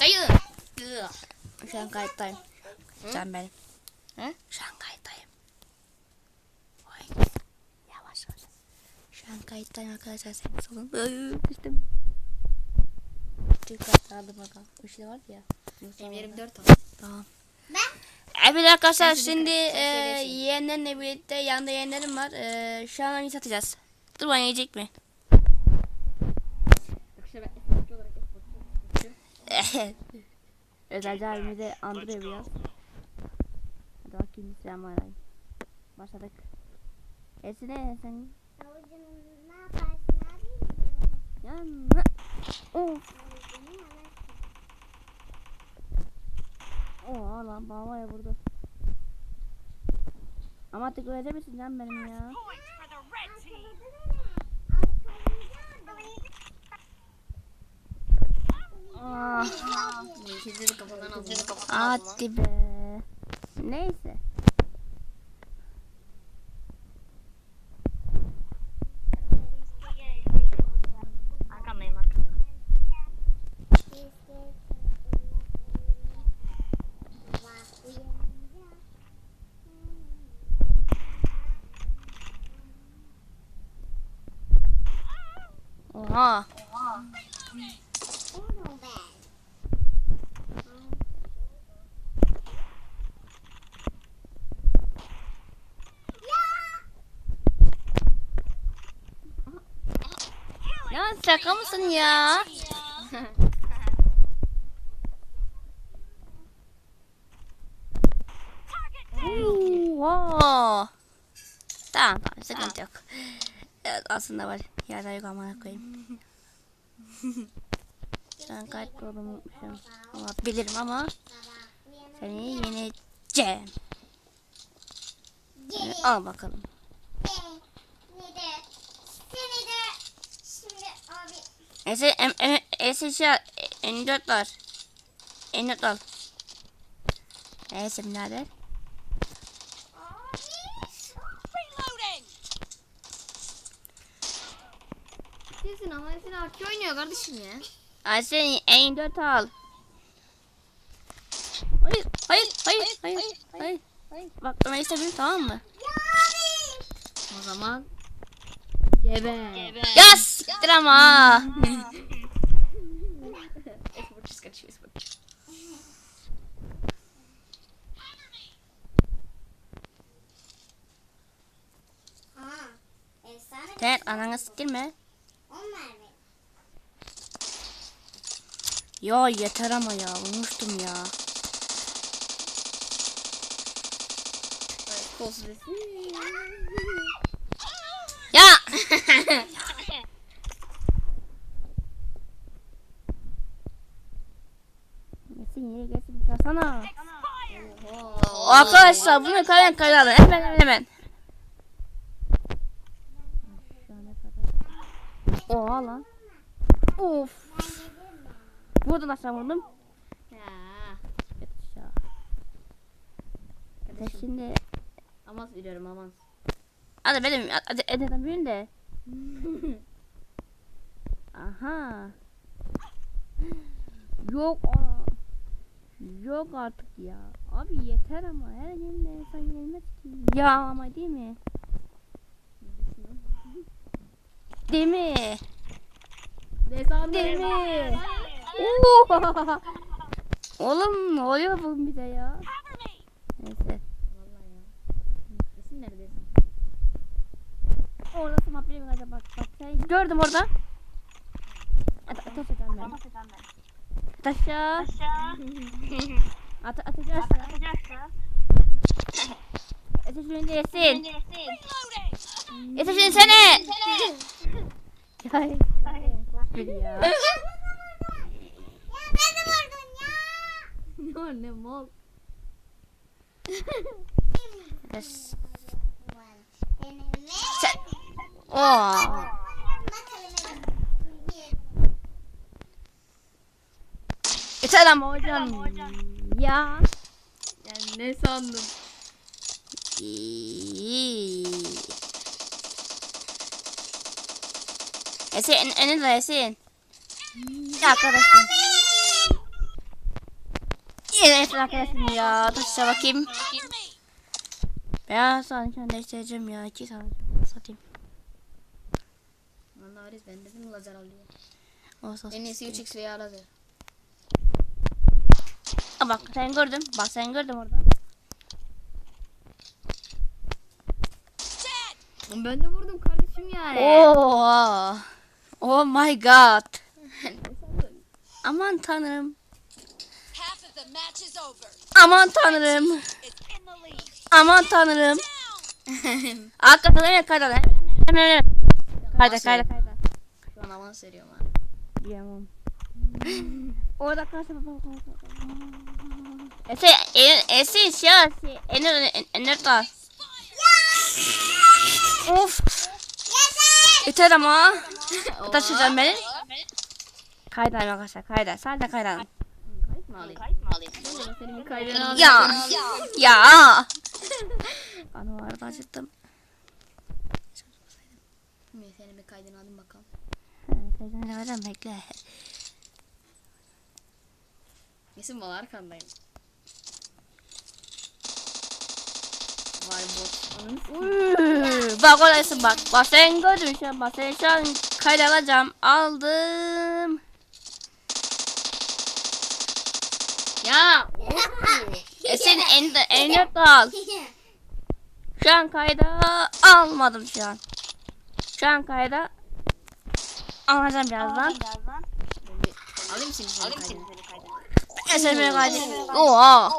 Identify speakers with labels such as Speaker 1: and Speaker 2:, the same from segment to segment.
Speaker 1: Dayı. Ugh.
Speaker 2: Şu an kayıttayım. Can benim.
Speaker 1: He?
Speaker 2: Şu an kayıttayım. Oy. Yavaş ol. Şu an kayıttayım arkadaşlar. Senin solun. Ay, Düştüm. Türk kayıt aldım bakalım. Üçlü var ya.
Speaker 1: Benim yerim dört al.
Speaker 2: Tamam. Evet arkadaşlar
Speaker 1: Ben
Speaker 2: şimdi e, yeğenlerimle birlikte yanında yeğenlerim var. E, şu an satacağız. Dur bana yiyecek mi?
Speaker 1: Arkadaşlar ben esportçu olarak esportçu.
Speaker 2: Özelce halimizi andırıyor biraz. Hadi bakayım selamünaleyküm. Başladık. Esine sen
Speaker 3: ne yaparsın abi?
Speaker 2: yanına. Of. Oha lan babaya vurdu. Ama artık ölecek misin can benim ya? Ah,
Speaker 1: kafadan
Speaker 2: hadi be. Neyse.
Speaker 1: Arkamdayım arkamda.
Speaker 2: Oha. Ya şaka mısın ya? Oo. Tamam tamam sıkıntı yok. Evet, aslında var. Yerden yok amına koyayım. An kaç unutmuşum. Ama bilirim ama seni yeneceğim. Al bakalım.
Speaker 3: Seni de, seni de, şimdi abi
Speaker 2: Ese em em ese şey al. E- M4 var. M4 al. Neyse nerede?
Speaker 1: Kesin ama Esin arki oynuyor kardeşim ya.
Speaker 2: Ay sen M4 al. Hayır, hayır, hayır, hayır, hayır.
Speaker 1: hayır.
Speaker 2: Bak Ömer istemiyorum tamam mı?
Speaker 1: O zaman gebe. Gebe.
Speaker 2: Ya siktir ama.
Speaker 1: Esportçuyuz kardeşim esportçu.
Speaker 3: ha
Speaker 2: Sen ananı siktirme. Ya yeter ama ya unuttum ya. Ya. Metin yere geçip sana. Arkadaşlar bunu kayan kayalım hemen hemen hemen. Oha lan. Of. Vurdun aşağı vurdum. Ben şimdi
Speaker 1: Amaz veriyorum amaz.
Speaker 2: hadi benim hadi edemeyim de. Aha. Yok aa. Yok artık ya. Abi yeter ama her yerinde insan yenilmez ki. Ya ama değil mi? Değil mi? Değil mi? Oo! Oğlum ne oluyor bu bir de ya? Neyse.
Speaker 1: Ya. Esin neredesin?
Speaker 2: Orada tamam benim acaba bak bak sen gördüm orada. At at atacağım ben. At aşağı. At at aşağı. At şunu yesin. At şunu sene. Ya. Ya.
Speaker 3: Ya beni vurdun ya.
Speaker 1: ne ne mal.
Speaker 2: Sen.
Speaker 3: Bakalım.
Speaker 2: Yeter ama hocam. Ya.
Speaker 1: Yani ne sandın?
Speaker 2: İyi. Esin, en de Esin. Ya arkadaşlar. Evet arkadaşım ya. Taşa bakayım. Ben sana değiştireceğim ya. İki tane satayım.
Speaker 1: Valla Aris ben dedim lazer alıyor.
Speaker 2: Olsun.
Speaker 1: En iyisi 3x veya lazer.
Speaker 2: Aa, bak sen gördün. Bak sen gördün orada.
Speaker 1: Ben de vurdum kardeşim yani.
Speaker 2: Oo. Oh my god. Aman tanrım. Aman tanrım. Aman tanrım. Hakikaten evet kayda. Hemen hemen hemen. Kayda kayda kayda.
Speaker 1: Şu an avans veriyorum ha.
Speaker 2: Diyemem. Orada baba. Ese, e- Esin şey, Ener, Ener da. Of. Yeter ama. Kayda arkadaşlar kayda. Sadece kayda.
Speaker 1: Kayıt mı alayım? Kayıt mı alayım? Ben senin bir kaydını alayım.
Speaker 2: Ya. Ya. Bana vardı acıttım.
Speaker 1: Ben senin bir kaydını alayım bakalım.
Speaker 2: Kaydını vereceğim bekle.
Speaker 1: Nesin bana arkandayım. Onun
Speaker 2: Uuu, bak orası bak. Bak sen gördün şu an. Bak sen şu an kayıt alacağım. Aldım.
Speaker 1: Ya.
Speaker 2: Esin en en al. Şu an kayda almadım şu an. Şu an kayda alacağım birazdan.
Speaker 1: Ben bir alayım seni kaydını.
Speaker 2: Esin kaydı. Oha.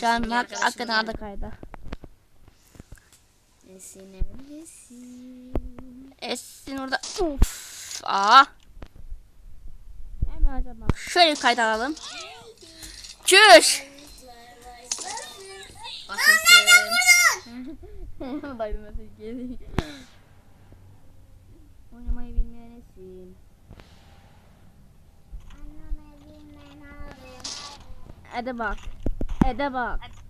Speaker 2: Şu an hak, hakikaten aldı kayda.
Speaker 1: Nesin neredesin?
Speaker 2: Esin orada. Uf. Aa. Şöyle bir kayda alalım. Çüş.
Speaker 1: Başlasın. Dayı mesaj geliyor. Oynamayı bilmeyen Esin.
Speaker 2: Hadi bak. Hadi bak. Kayda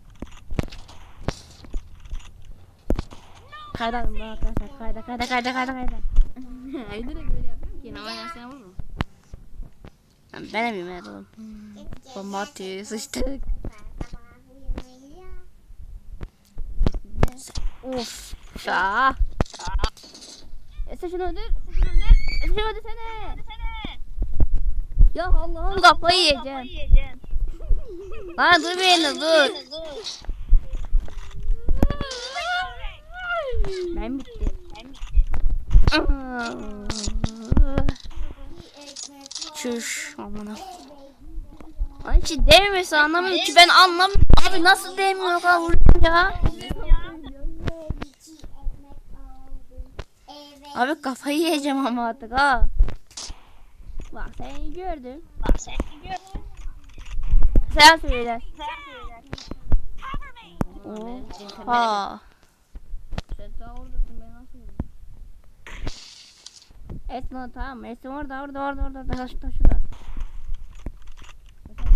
Speaker 2: alın bak arkadaşlar. Kayda kayda kayda kayda kayda.
Speaker 1: Ayda da böyle yapıyorum ki. Ama oynarsan olur mu?
Speaker 2: Ben de bilmedim oğlum. Atıyor sıçtık. Uf. Ya. Ese şunu öldür. Ese şunu öldür. Ese şunu öldürsene. Ya Allah'ım kafayı yiyeceğim. Lan dur yerine dur. Ben bitti. Çüş amına. Ay hiç değmesi anlamıyorum ki ben anlamıyorum. Abi nasıl değmiyor kadar vuruyorum ya. Abi kafayı yiyeceğim ama artık ha. Bak sen gördün. Bak sen gördün. Sen söyle. Oha.
Speaker 1: Sen daha oradasın ben nasıl yiyeyim?
Speaker 2: Esma tamam. Esma orada orada orada orada. Taş taş şurada.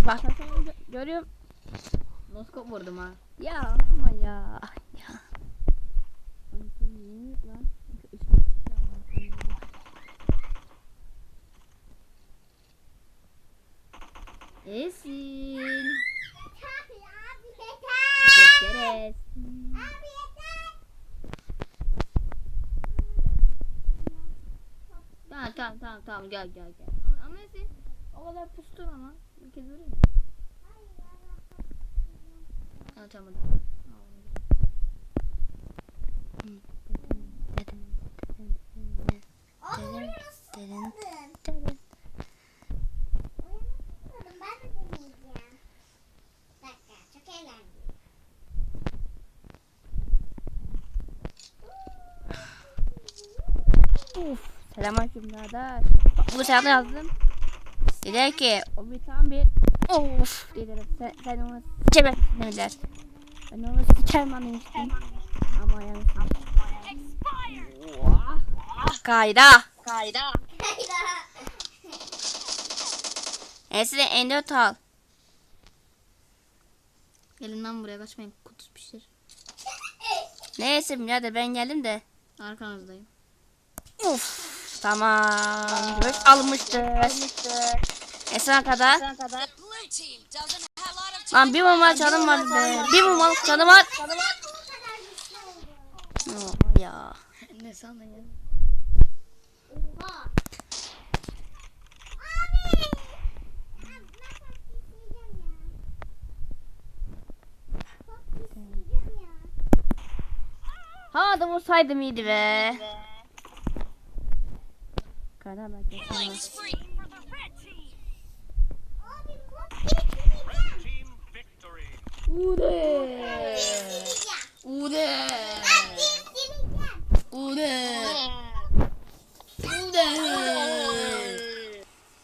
Speaker 2: Bak gö- görüyorum.
Speaker 1: Noskop vurdum ha.
Speaker 2: Ya ama ya. Ya.
Speaker 1: Esin.
Speaker 3: Abi yeter. Abi yeter.
Speaker 1: Tamam tamam tamam gel gel gel. Ama, ama Esin o kadar pustun ama. Bir kez vurayım mı? Ha tamam.
Speaker 3: Oğlum nasıl aldın? De.
Speaker 2: Selamünaleyküm kardeş. Bu sefer yazdım. Dedi ki o bir tam bir of dedi. Sen, sen onu sıçamazsın dediler. Ben onu sıçarım demiştim. Ama yanlış. Kayda.
Speaker 3: Hayda.
Speaker 2: Esre endot al.
Speaker 1: Gelin lan buraya kaçmayın. Kutus pişir.
Speaker 2: Neyse birader ben geldim de.
Speaker 1: Arkanızdayım.
Speaker 2: Uf. Tamam. Göz almıştır. Esra kadar.
Speaker 4: of
Speaker 2: Lan bir mummalık canım var be. Bir mummalık canım var.
Speaker 3: Kadar.
Speaker 2: Oh, ya.
Speaker 1: Ne sandın ya?
Speaker 3: Oha. Abi. Abi ben yukarıda belki. Ure!
Speaker 5: Ure! Ure!
Speaker 1: Ure!